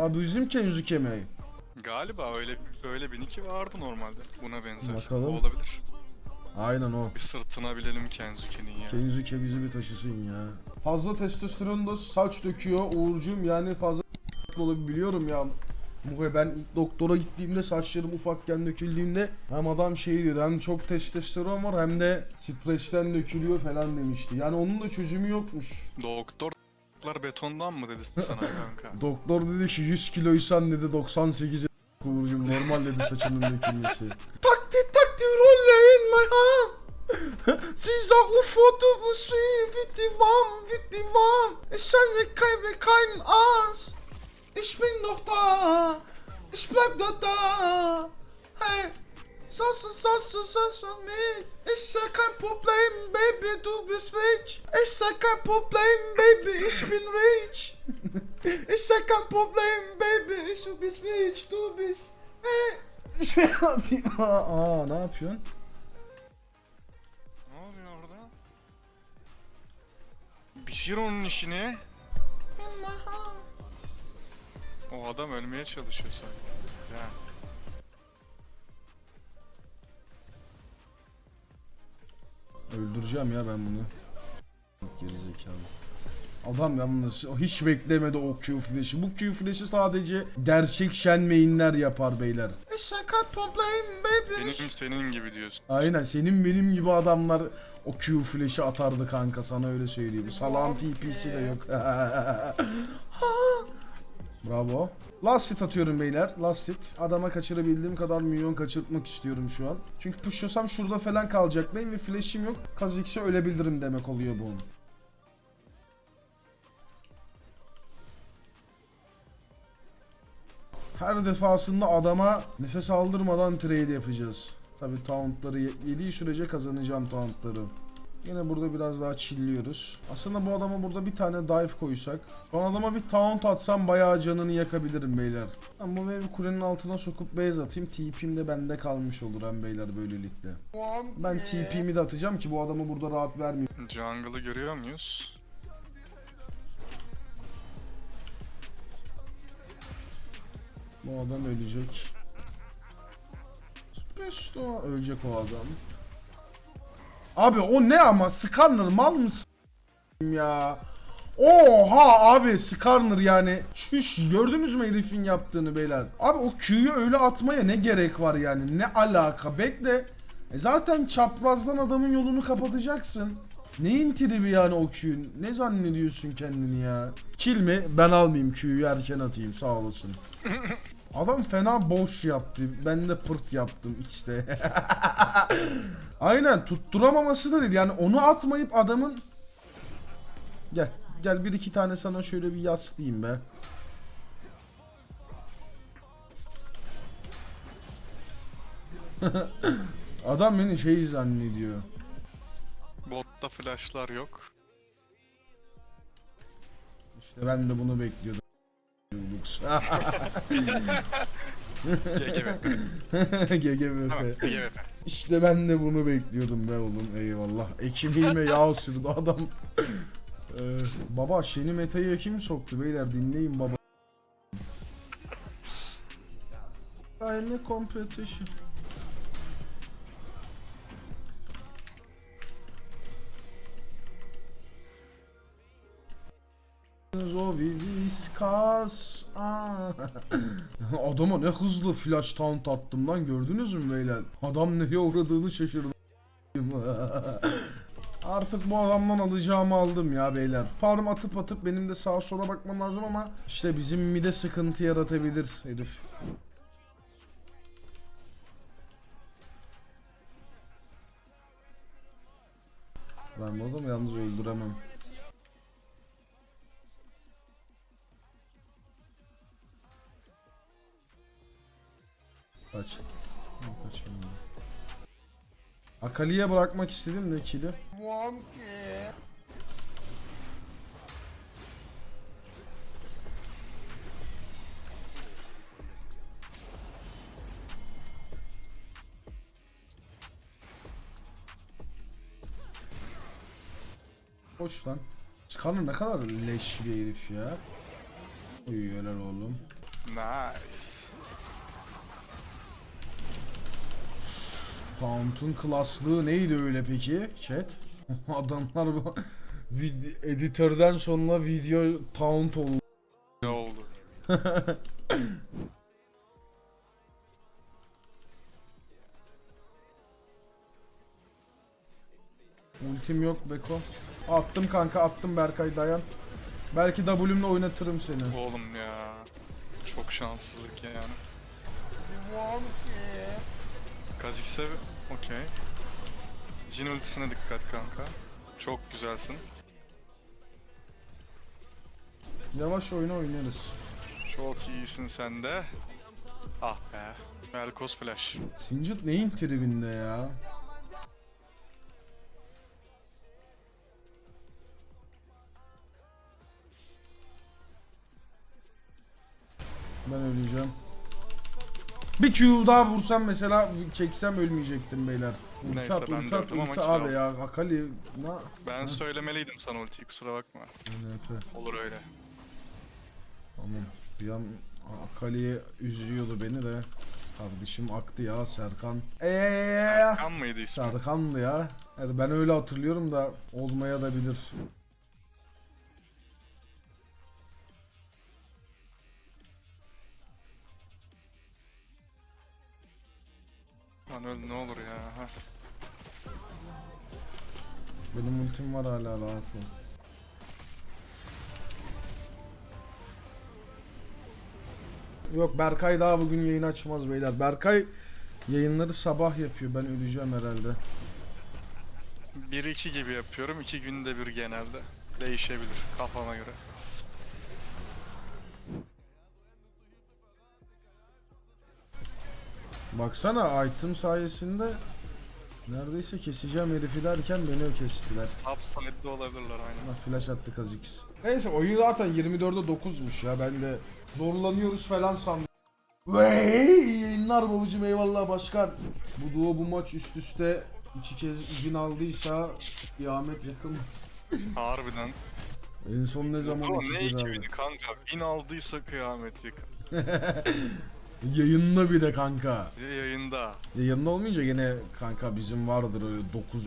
Abi bizim Kenzuke mi? Galiba öyle öyle bir niki vardı normalde. Buna benzer. Bakalım. O olabilir. Aynen o. Bir sırtına bilelim Kenzuke'nin ya. Kenzuke bizi bir taşısın ya. Fazla testosteron da saç döküyor Uğur'cum yani fazla olabiliyorum ya. Muhe ben ilk doktora gittiğimde saçlarım ufakken döküldüğümde hem adam şey dedi hem çok testosteron var hem de stresten dökülüyor falan demişti. Yani onun da çözümü yokmuş. Doktorlar betondan mı dedi sana kanka? Doktor dedi ki 100 kiloysan dedi 98 Uğur'cum normal dedi saçının dökülmesi. Takti takti rolle in my heart. Sisa ufotu bu suyu vitti warm vitti warm. Ich sende kein kein Arsch. Ich bin noch da. Ich bleib da da. Hey. Sasse, sasse, sasse mich. Ich seh kein Problem, Baby, du bist rich. Ich seh kein Problem, Baby, ich bin rich. ich seh kein Problem, Baby, ich du bist rich, du bist... Hey. Aa, ne yapıyorsun? ne oluyor orada? Bitir onun işini. O adam ölmeye çalışıyor sanki. Ya. Öldüreceğim ya ben bunu. Gerizekalı. Adam yalnız o hiç beklemedi o Q flash'ı. Bu Q flash'ı sadece gerçek Shenmein'ler yapar beyler. Benim senin gibi diyorsun. Aynen senin benim gibi adamlar o Q flash'ı atardı kanka sana öyle söyleyeyim. Salağın TP'si de yok. Bravo. Last hit atıyorum beyler. Last hit. Adama kaçırabildiğim kadar milyon kaçırtmak istiyorum şu an. Çünkü pushlasam şurada falan kalacaklayım ve flash'im yok. Kazikse ölebilirim demek oluyor bu. Her defasında adama nefes aldırmadan trade yapacağız. Tabi tauntları ye- yediği sürece kazanacağım tauntları. Yine burada biraz daha chilliyoruz. Aslında bu adama burada bir tane dive koysak. Son adama bir taunt atsam bayağı canını yakabilirim beyler. Ben bu wave'i kulenin altına sokup base atayım. TP'm de bende kalmış olur hem beyler böylelikle. Ben TP'mi de atacağım ki bu adamı burada rahat vermiyor. Jungle'ı görüyor muyuz? Bu adam ölecek. Besto ölecek o adam. Abi o ne ama Skarner mal mısın ya? Oha abi Skarner yani. Şuş gördünüz mü herifin yaptığını beyler? Abi o Q'yu öyle atmaya ne gerek var yani? Ne alaka? Bekle. E zaten çaprazdan adamın yolunu kapatacaksın. Neyin tribi yani o Q? Ne zannediyorsun kendini ya? Kill mi? Ben almayayım Q'yu erken atayım sağ olasın. Adam fena boş yaptı. Ben de pırt yaptım işte. Aynen tutturamaması da değil. Yani onu atmayıp adamın... Gel. Gel bir iki tane sana şöyle bir yaslayayım be. Adam beni şey zannediyor. Botta flashlar yok. İşte ben de bunu bekliyordum. GGVP. GGVP. Tamam GGVP. İşte ben de bunu bekliyordum be oğlum eyvallah. Ekmeğime yağ sürdü adam. Ee, baba şeni metayı kim soktu beyler dinleyin baba. Aynı competition. Viskas. Adama ne hızlı flash taunt attım lan gördünüz mü beyler? Adam neye uğradığını şaşırdım. Artık bu adamdan alacağımı aldım ya beyler. Farm atıp atıp benim de sağa sola bakmam lazım ama işte bizim mide sıkıntı yaratabilir herif. Ben bu adamı yalnız öldüremem. Kaç. Akali'ye bırakmak istedim de kili. Hoş lan. Çıkanı ne kadar leş bir herif ya. Uy helal oğlum. Nice. Taunt'un klaslığı neydi öyle peki chat? Adamlar bu vid- editörden sonra video taunt oldu. Ne oldu? Ultim yok Beko. Attım kanka attım Berkay dayan. Belki W'mle oynatırım seni. Oğlum ya. Çok şanssızlık yani. Kazikse okey. Jin ultisine dikkat kanka. Çok güzelsin. Yavaş oyna oynarız. Çok iyisin sen de. Ah be. Velkos flash. Singed neyin tribinde ya? Ben öleceğim. Bir Q daha vursam mesela çeksem ölmeyecektim beyler. Ulti Neyse, at, ben ulti at, ama ulti kill abi aldım. ya Akali na Ben söylemeliydim sana ultiyi kusura bakma. NP. Olur öyle. Tamam. Bir an Akali'ye üzüyordu beni de. Kardeşim aktı ya Serkan. Eee Serkan mıydı ismi? Serkan'dı ya. Yani ben öyle hatırlıyorum da olmaya da bilir. Öl ne olur ya. Ha. Benim ultim var hala rahat ol. Yok Berkay daha bugün yayın açmaz beyler. Berkay yayınları sabah yapıyor. Ben öleceğim herhalde. 1-2 gibi yapıyorum. 2 günde bir genelde. Değişebilir kafama göre. Baksana item sayesinde neredeyse keseceğim herifi derken beni kestiler. Top side'de olabilirler aynen. Ha, flash attı Kazix. Neyse oyun zaten 24'e 9'muş ya ben de zorlanıyoruz falan sandım. Vey yayınlar babacım eyvallah başkan. Bu duo bu maç üst üste iki kez win aldıysa kıyamet yakın. Harbiden. En son ne zaman Ama iki ne kez iki aldı? bini kanka. Bin aldıysa kıyamet yakın. Yayınla bir de kanka. Yayında. Yayında olmayınca gene kanka bizim vardır öyle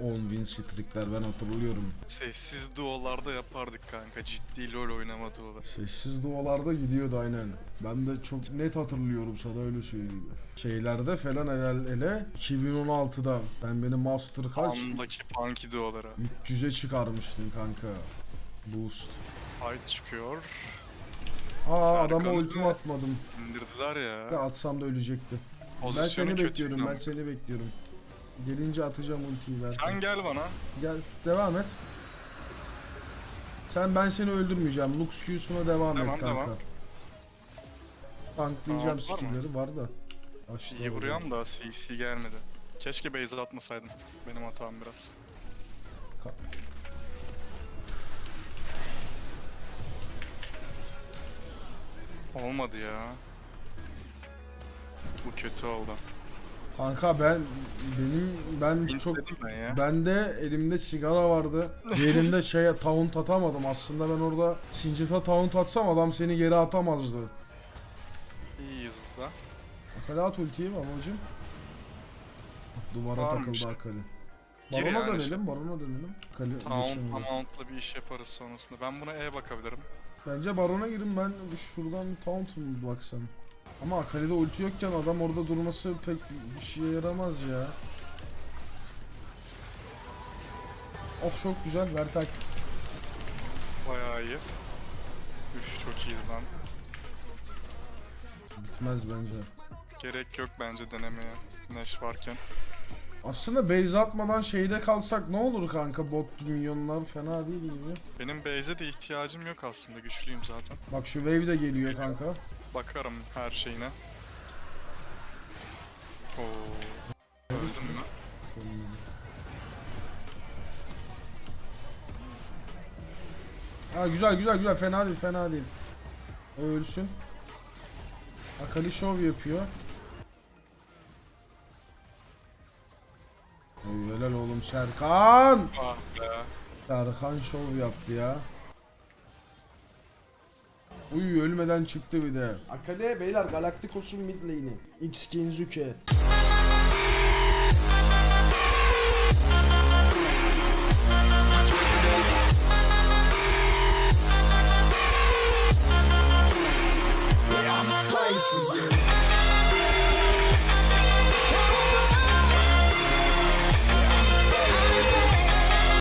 9-10 win streakler ben hatırlıyorum. Sessiz duolarda yapardık kanka. Ciddi lol oynama duolar. Sessiz dualarda gidiyordu aynen. Ben de çok net hatırlıyorum sana öyle söyleyeyim. Şeylerde falan hele, hele 2016'da ben benim master kaç? Andaki punky duolara. 300'e çıkarmıştım kanka. Boost. Fight çıkıyor. Aa Serkan'ı adama da- atmadım. İndirdiler Ya ya. atsam da ölecekti. Ben Pozisyonu seni bekliyorum. ama. Ben seni bekliyorum. Gelince atacağım ultiyi ver. Sen gel bana. Gel devam et. Sen ben seni öldürmeyeceğim. Lux Q'suna devam Tamam, et kanka. tamam. Tanklayacağım Tamam, var mı? skill'leri var da. Açtı İyi orada. vuruyorum da CC gelmedi. Keşke base atmasaydım. Benim hatam biraz. Olmadı ya. Bu kötü oldu. Kanka ben benim ben çok İndirdim ben ya. bende elimde sigara vardı. Diğerinde şey taunt atamadım. Aslında ben orada Singed'a taunt atsam adam seni geri atamazdı. İyiyiz burada. Akali at ultiyi mi babacım? Duvara Varmış. takıldı Akali. Gir Barona yani. dönelim, barona dönelim. Akali Taunt geçemiyor. mount'la bir iş yaparız sonrasında. Ben buna E bakabilirim. Bence barona girin ben şuradan taunt mu baksam. Ama Akali'de ulti yokken adam orada durması pek bir şeye yaramaz ya. Of çok güzel Vertak. Bayağı iyi. Üf çok iyiydi lan. Bitmez bence. Gerek yok bence denemeye. Neş varken. Aslında base atmadan şeyde kalsak ne olur kanka bot minyonlar fena değil gibi. Benim base'e de ihtiyacım yok aslında. Güçlüyüm zaten. Bak şu wave de geliyor kanka. Bakarım her şeyine. Oo. Öldün mü? Ha güzel güzel güzel fena değil fena değil. O ölsün. Akali şov yapıyor. Oğlum Serkan. Ah be. Serkan şov yaptı ya. Uy ölmeden çıktı bir de. Akale beyler Galacticos'un mid lane'i. X Genzuke.